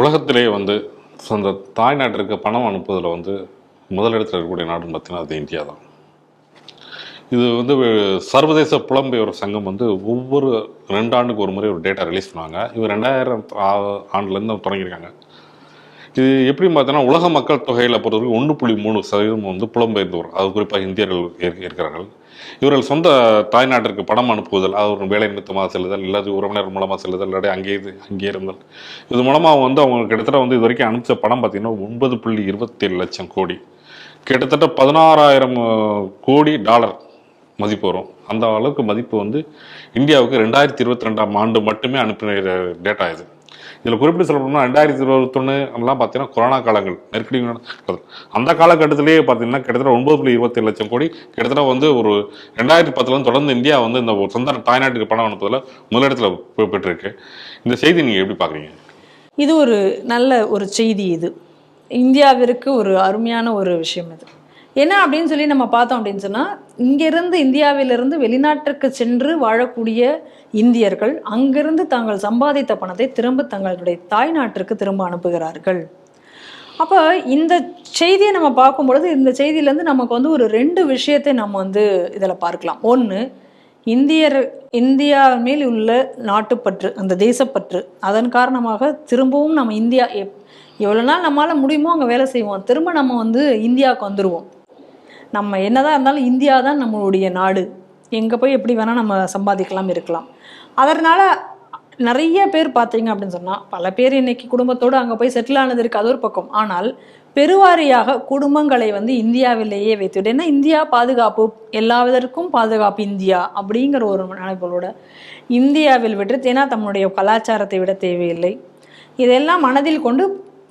உலகத்திலே வந்து சொந்த தாய்நாட்டிற்கு பணம் அனுப்புவதில் வந்து முதலிடத்தில் இருக்கக்கூடிய நாடுன்னு பார்த்தீங்கன்னா அது இந்தியா தான் இது வந்து சர்வதேச புலம்பெயர் சங்கம் வந்து ஒவ்வொரு ரெண்டு ஆண்டுக்கு ஒரு முறை ஒரு டேட்டா ரிலீஸ் பண்ணுவாங்க. இவர் ரெண்டாயிரம் ஆண்டுலேருந்து தொடங்கியிருக்காங்க. இது எப்படி பார்த்தோன்னா உலக மக்கள் தொகையில் பொறுத்தவரைக்கும் ஒன்று புள்ளி மூணு சதவீதம் வந்து புலம்பெயர்ந்தோர். அது குறிப்பாக இந்தியர்கள் இருக்கிறார்கள். இவர்கள் சொந்த தாய்நாட்டிற்கு பணம் அனுப்புவதல் அது ஒரு வேலை நிறுத்தமாக செல்லுதல் இல்லாத உறவினர் மூலமாக செல்லுதல் இல்லாட்டி அங்கே இது அங்கே இருந்தல். இது மூலமாக வந்து அவங்க கிட்டத்தட்ட வந்து இது வரைக்கும் அனுப்பிச்ச பணம் பார்த்திங்கன்னா ஒன்பது புள்ளி இருபத்தேழு லட்சம் கோடி. கிட்டத்தட்ட பதினாறாயிரம் கோடி டாலர் மதிப்பு வரும். அந்த அளவுக்கு மதிப்பு வந்து இந்தியாவுக்கு ரெண்டாயிரத்தி இருபத்தி ரெண்டாம் ஆண்டு மட்டுமே அனுப்பின டேட்டா இது. இதில் குறிப்பிட்டு சொல்லணும்னா ரெண்டாயிரத்தி இருபத்தொன்னு எல்லாம் பார்த்தீங்கன்னா கொரோனா காலங்கள். நெருக்கடி அந்த காலகட்டத்திலேயே பார்த்தீங்கன்னா கிட்டத்தட்ட ஒன்பது புள்ளி இருபத்தி லட்சம் கோடி. கிட்டத்தட்ட வந்து ஒரு ரெண்டாயிரத்தி பத்துலேருந்து தொடர்ந்து இந்தியா வந்து இந்த ஒரு சொந்த தாய்நாட்டுக்கு பணம் அனுப்புவதில் முதலிடத்தில் பெ- பெற்றிருக்கு. இந்த செய்தி நீங்கள் எப்படி பார்க்குறீங்க? இது ஒரு நல்ல ஒரு செய்தி இது. இந்தியாவிற்கு ஒரு அருமையான ஒரு விஷயம் இது. என்ன அப்படின்னு சொல்லி நம்ம பார்த்தோம் அப்படின்னு சொன்னால் இங்கிருந்து இந்தியாவிலிருந்து வெளிநாட்டிற்கு சென்று வாழக்கூடிய இந்தியர்கள் அங்கிருந்து தாங்கள் சம்பாதித்த பணத்தை திரும்ப தங்களுடைய தாய்நாட்டிற்கு திரும்ப அனுப்புகிறார்கள். அப்போ இந்த செய்தியை நம்ம பார்க்கும் பொழுது இந்த செய்தியிலேருந்து நமக்கு வந்து ஒரு ரெண்டு விஷயத்தை நம்ம வந்து இதில் பார்க்கலாம். ஒன்று இந்தியர் இந்தியா மேல் உள்ள நாட்டுப்பற்று அந்த தேசப்பற்று அதன் காரணமாக திரும்பவும் நம்ம இந்தியா எப் எவ்வளோ நாள் நம்மளால் முடியுமோ அங்கே வேலை செய்வோம். திரும்ப நம்ம வந்து இந்தியாவுக்கு வந்துடுவோம் நம்ம என்னதான் இருந்தாலும் இந்தியா தான் நம்மளுடைய நாடு. எங்கே போய் எப்படி வேணால் நம்ம சம்பாதிக்கலாம் இருக்கலாம். அதனால் நிறைய பேர் பார்த்தீங்க அப்படின்னு சொன்னால் பல பேர் இன்னைக்கு குடும்பத்தோடு அங்கே போய் செட்டில் ஆனது இருக்கு அது ஒரு பக்கம். ஆனால் பெருவாரியாக குடும்பங்களை வந்து இந்தியாவிலேயே வைத்துவிட்டு ஏன்னா இந்தியா பாதுகாப்பு எல்லாவிதற்கும் பாதுகாப்பு இந்தியா அப்படிங்கிற ஒரு நினைப்போட இந்தியாவில் விட்டு ஏன்னா தம்முடைய கலாச்சாரத்தை விட தேவையில்லை. இதெல்லாம் மனதில் கொண்டு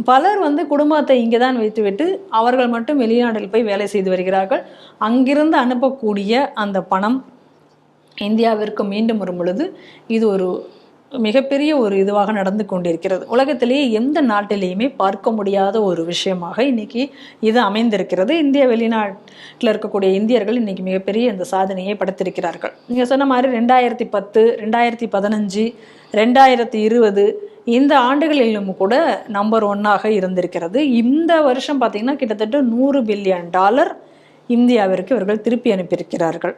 பலர் வந்து குடும்பத்தை இங்கே தான் வைத்துவிட்டு அவர்கள் மட்டும் வெளிநாட்டில் போய் வேலை செய்து வருகிறார்கள். அங்கிருந்து அனுப்பக்கூடிய அந்த பணம் இந்தியாவிற்கு மீண்டும் வரும் பொழுது இது ஒரு மிகப்பெரிய ஒரு இதுவாக நடந்து கொண்டிருக்கிறது. உலகத்திலேயே எந்த நாட்டிலேயுமே பார்க்க முடியாத ஒரு விஷயமாக இன்னைக்கு இது அமைந்திருக்கிறது. இந்திய வெளிநாட்டில் இருக்கக்கூடிய இந்தியர்கள் இன்னைக்கு மிகப்பெரிய இந்த சாதனையை படைத்திருக்கிறார்கள். நீங்கள் சொன்ன மாதிரி ரெண்டாயிரத்தி பத்து ரெண்டாயிரத்தி பதினஞ்சு ரெண்டாயிரத்தி இருபது இந்த ஆண்டுகளிலும் கூட நம்பர் ஒன்னாக இருந்திருக்கிறது. இந்த வருஷம் பார்த்தீங்கன்னா கிட்டத்தட்ட நூறு பில்லியன் டாலர் இந்தியாவிற்கு இவர்கள் திருப்பி அனுப்பியிருக்கிறார்கள்.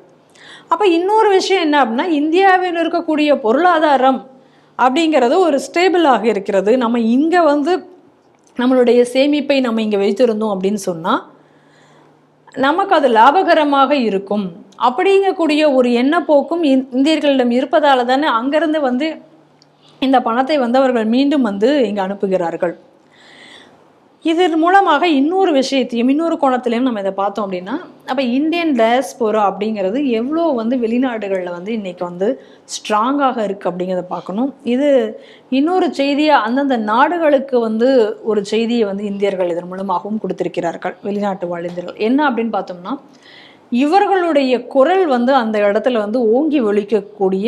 அப்போ இன்னொரு விஷயம் என்ன அப்படின்னா இந்தியாவில் இருக்கக்கூடிய பொருளாதாரம் அப்படிங்கிறது ஒரு ஸ்டேபிளாக இருக்கிறது. நம்ம இங்கே வந்து நம்மளுடைய சேமிப்பை நம்ம இங்கே வைத்திருந்தோம் அப்படின்னு சொன்னால் நமக்கு அது லாபகரமாக இருக்கும். அப்படிங்கக்கூடிய ஒரு எண்ணப்போக்கும் இந்- இந்தியர்களிடம் இருப்பதால் தானே அங்கேருந்து வந்து இந்த பணத்தை வந்து அவர்கள் மீண்டும் வந்து இங்கே அனுப்புகிறார்கள். இதன் மூலமாக இன்னொரு விஷயத்தையும் இன்னொரு கோணத்திலையும் நம்ம இதை பார்த்தோம் அப்படின்னா அப்போ இந்தியன் டயஸ்போரா அப்படிங்கிறது எவ்வளோ வந்து வெளிநாடுகளில் வந்து இன்றைக்கி வந்து ஸ்ட்ராங்காக இருக்குது அப்படிங்கிறத பார்க்கணும். இது இன்னொரு செய்தியை அந்தந்த நாடுகளுக்கு வந்து ஒரு செய்தியை வந்து இந்தியர்கள் இதன் மூலமாகவும் கொடுத்திருக்கிறார்கள் வெளிநாட்டு வாழ் இந்தியர்கள். என்ன அப்படின்னு பார்த்தோம்னா இவர்களுடைய குரல் வந்து அந்த இடத்துல வந்து ஓங்கி ஒழிக்கக்கூடிய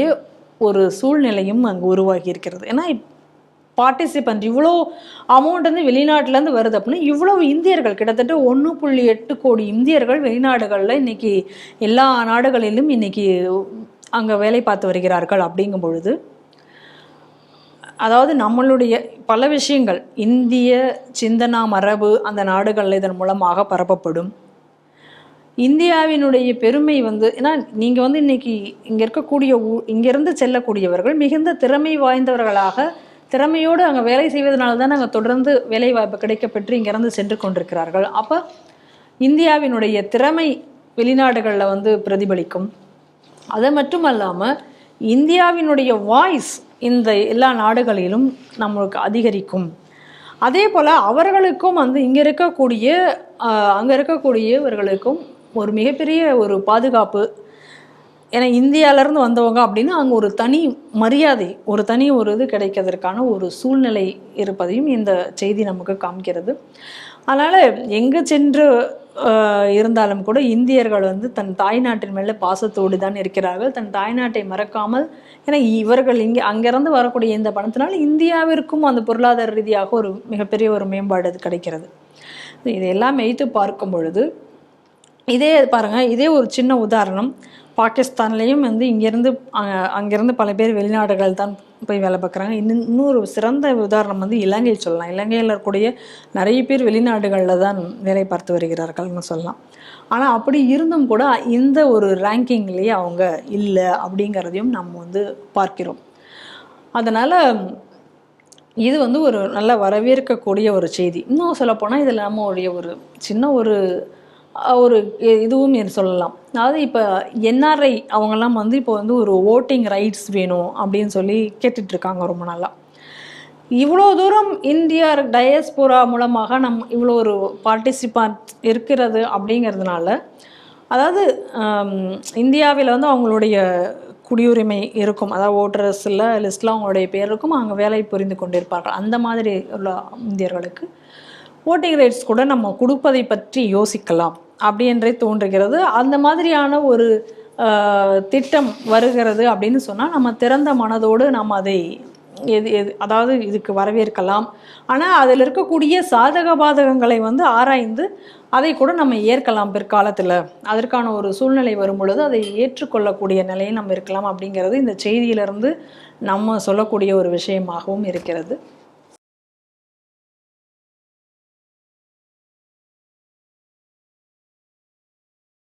ஒரு சூழ்நிலையும் அங்கே உருவாகி இருக்கிறது. ஏன்னா பார்ட்டிசிபெண்ட் இவ்வளோ அமௌண்ட் வந்து வெளிநாட்டிலேருந்து வருது அப்படின்னு இவ்வளோ இந்தியர்கள் கிட்டத்தட்ட ஒன்று புள்ளி எட்டு கோடி இந்தியர்கள் வெளிநாடுகளில் இன்னைக்கு எல்லா நாடுகளிலும் இன்னைக்கு அங்கே வேலை பார்த்து வருகிறார்கள் அப்படிங்கும் பொழுது அதாவது நம்மளுடைய பல விஷயங்கள் இந்திய சிந்தனா மரபு அந்த நாடுகளில் இதன் மூலமாக பரப்பப்படும். இந்தியாவினுடைய பெருமை வந்து ஏன்னா நீங்கள் வந்து இன்னைக்கு இங்கே இருக்கக்கூடிய ஊ- இங்கேருந்து செல்லக்கூடியவர்கள் மிகுந்த திறமை வாய்ந்தவர்களாக திறமையோடு அங்கே வேலை செய்வதனால தான் அங்கே தொடர்ந்து வேலை வாய்ப்பு கிடைக்கப்பெற்று இங்கிருந்து சென்று கொண்டிருக்கிறார்கள். அப்போ இந்தியாவினுடைய திறமை வெளிநாடுகளில் வந்து பிரதிபலிக்கும். அது மட்டும் அல்லாமல் இந்தியாவினுடைய வாய்ஸ் இந்த எல்லா நாடுகளிலும் நம்மளுக்கு அதிகரிக்கும். அதே போல் அவர்களுக்கும் வந்து இங்கே இருக்கக்கூடிய அங்கே இருக்கக்கூடியவர்களுக்கும் ஒரு மிகப்பெரிய ஒரு பாதுகாப்பு ஏன்னா இந்தியாவிலேருந்து வந்தவங்க அப்படின்னா அங்கே ஒரு தனி மரியாதை ஒரு தனி ஒரு இது கிடைக்கிறதுக்கான ஒரு சூழ்நிலை இருப்பதையும் இந்த செய்தி நமக்கு காமிக்கிறது. அதனால் எங்கே சென்று இருந்தாலும் கூட இந்தியர்கள் வந்து தன் தாய்நாட்டின் மேலே பாசத்தோடு தான் இருக்கிறார்கள். தன் தாய்நாட்டை மறக்காமல் ஏன்னா இவர்கள் இங்கே அங்கேருந்து வரக்கூடிய இந்த பணத்தினால் இந்தியாவிற்கும் அந்த பொருளாதார ரீதியாக ஒரு மிகப்பெரிய ஒரு மேம்பாடு அது கிடைக்கிறது. இதையெல்லாம் வைத்து பார்க்கும் பொழுது இதே பாருங்கள் இதே ஒரு சின்ன உதாரணம். பாகிஸ்தான்லேயும் வந்து இங்கேருந்து அங்கே அங்கேருந்து பல பேர் வெளிநாடுகள் தான் போய் வேலை பார்க்குறாங்க. இன்னும் இன்னொரு சிறந்த உதாரணம் வந்து இலங்கை சொல்லலாம். இலங்கையில் இருக்கக்கூடிய நிறைய பேர் வெளிநாடுகளில் தான் வேலை பார்த்து வருகிறார்கள்னு சொல்லலாம். ஆனால் அப்படி இருந்தும் கூட இந்த ஒரு ரேங்கிங்லேயே அவங்க இல்லை அப்படிங்கிறதையும் நம்ம வந்து பார்க்கிறோம். அதனால் இது வந்து ஒரு நல்ல வரவேற்கக்கூடிய ஒரு செய்தி. இன்னும் சொல்லப்போனால் இதில் நம்மளுடைய ஒரு சின்ன ஒரு ஒரு இதுவும் சொல்லலாம். அதாவது இப்போ என்ஆர்ஐ அவங்கெல்லாம் வந்து இப்போ வந்து ஒரு ஓட்டிங் ரைட்ஸ் வேணும் அப்படின்னு சொல்லி கேட்டுட்டு இருக்காங்க ரொம்ப நாளாக இவ்வளோ தூரம் இந்தியா டயஸ்போரா மூலமாக நம் இவ்வளோ ஒரு பார்ட்டிசிபான்ட் இருக்கிறது அப்படிங்கிறதுனால அதாவது இந்தியாவில் வந்து அவங்களுடைய குடியுரிமை இருக்கும். அதாவது ஓட்டர்ஸில் லிஸ்ட்டில் அவங்களுடைய பேர் இருக்கும். அங்கே வேலை புரிந்து கொண்டிருப்பார்கள். அந்த மாதிரி உள்ள இந்தியர்களுக்கு. ஓட்டிங் ரைட்ஸ் கூட நம்ம கொடுப்பதை பற்றி யோசிக்கலாம் அப்படின்றே தோன்றுகிறது. அந்த மாதிரியான ஒரு திட்டம் வருகிறது அப்படின்னு சொன்னால் நம்ம திறந்த மனதோடு நம்ம அதை எது எது அதாவது இதுக்கு வரவேற்கலாம். ஆனால் அதில் இருக்கக்கூடிய சாதக பாதகங்களை வந்து ஆராய்ந்து அதை கூட நம்ம ஏற்கலாம் பிற்காலத்தில். அதற்கான ஒரு சூழ்நிலை வரும் பொழுது அதை ஏற்றுக்கொள்ளக்கூடிய நிலையில் நம்ம இருக்கலாம் அப்படிங்கிறது இந்த செய்தியிலிருந்து நம்ம சொல்லக்கூடிய ஒரு விஷயமாகவும் இருக்கிறது.